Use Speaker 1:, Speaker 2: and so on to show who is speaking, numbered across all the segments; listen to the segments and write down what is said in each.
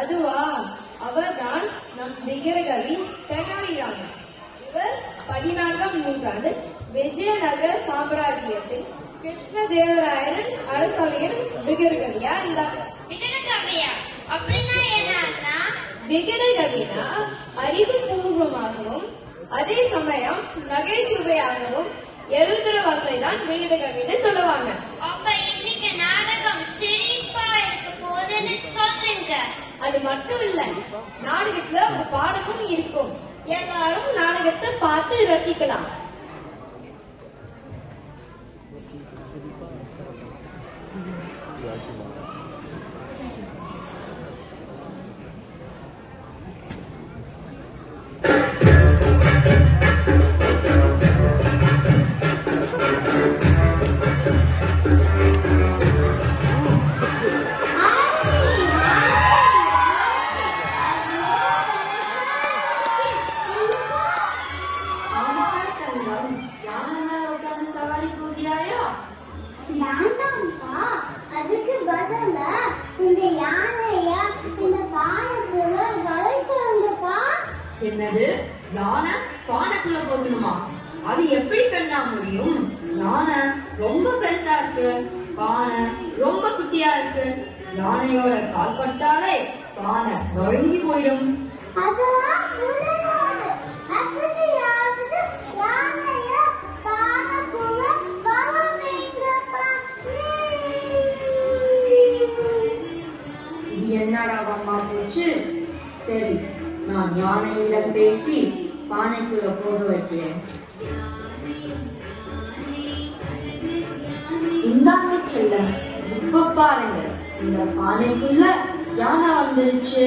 Speaker 1: அதுவா அவர்தான் நம் விக்கிரகவி தெனாலிராமன் இவர் பதினான்காம் நூற்றாண்டு விஜயநகர சாம்ராஜ்யத்தில் கிருஷ்ணதேவராயரின் அரசவையின் விக்கிரகவியா இருந்தார்.
Speaker 2: விகடகவியா அப்படின்னா என்ன அண்ணா
Speaker 1: விகடகவினா அறிவுபூர்வமாகவும் அதே சமயம் நகைச்சுவையாகவும் எழுதுற வார்த்தை தான் விகடகவின்னு சொல்லுவாங்க.
Speaker 2: அப்ப இன்னைக்கு நாடகம் சிரிப்பா இருக்க போகுதுன்னு சொல்லுங்க.
Speaker 1: அது மட்டும் இல்ல நாடகத்துல ஒரு பாடமும் இருக்கும். எல்லாரும் நாடகத்தை பார்த்து ரசிக்கலாம்.
Speaker 3: வேண்டாம்ப்பா
Speaker 4: என்னது? யானை பானைக்குள்ள போகணுமா? அது எப்படி கண்ணா முடியும்? யானை ரொம்ப பெருசா இருக்கு. பானை ரொம்ப குட்டியா இருக்கு. யானையோட கால் பட்டாலே பானை நொறுங்கி போயிடும். என்னடா அம்மா போச்சு? சரி நான் யானையிடம் பேசி பானைக்குள்ள போக வைக்கிறேன். இந்தாங்க செல்ல இப்ப பாருங்க இந்த பானைக்குள்ள யானை வந்துருச்சு.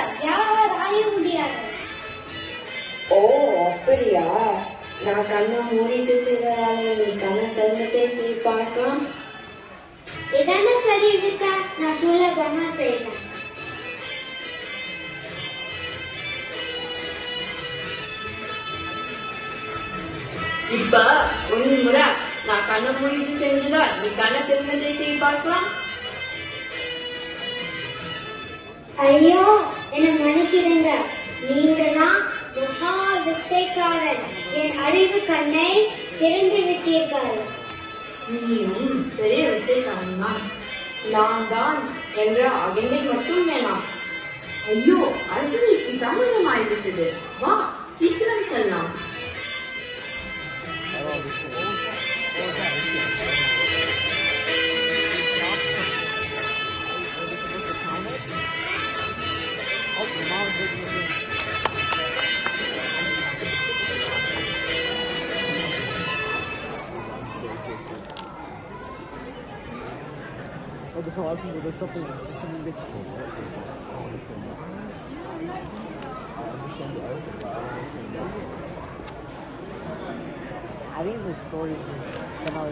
Speaker 2: ஜெயிக்க யாராலையும் முடியாது
Speaker 5: ஓ அப்படியா நான் கண்ணை மூடிட்டு செய்த வேலையை நீ கண்ணை திறந்துட்டே செய்ய பார்க்கலாம்
Speaker 2: இதான பெரிய வித்தை நான் சுலபமா செய்வேன்
Speaker 4: இப்ப ஒரு முறை நான் கண்ணை மூடிட்டு செஞ்சதா நீ கண்ணை திறந்துட்டே செய்ய பார்க்கலாம்
Speaker 2: ஐயோ என மன்னிச்சிடுங்க. நீங்கதான் மகா வித்தைக்காரன் என் அறிவு கண்ணை திறந்து விட்டீர்கள்.
Speaker 4: நீயும் பெரிய வித்தைக்காரன் தான் நான் தான் என்ற அகமை மட்டும் வேணாம். ஐயோ அரசனுக்கு தாமதமாய்விட்டது. வா சீக்கிரம் செல்லலாம்.
Speaker 6: There's a lot of people. There's something. I think it's like stories. Somehow,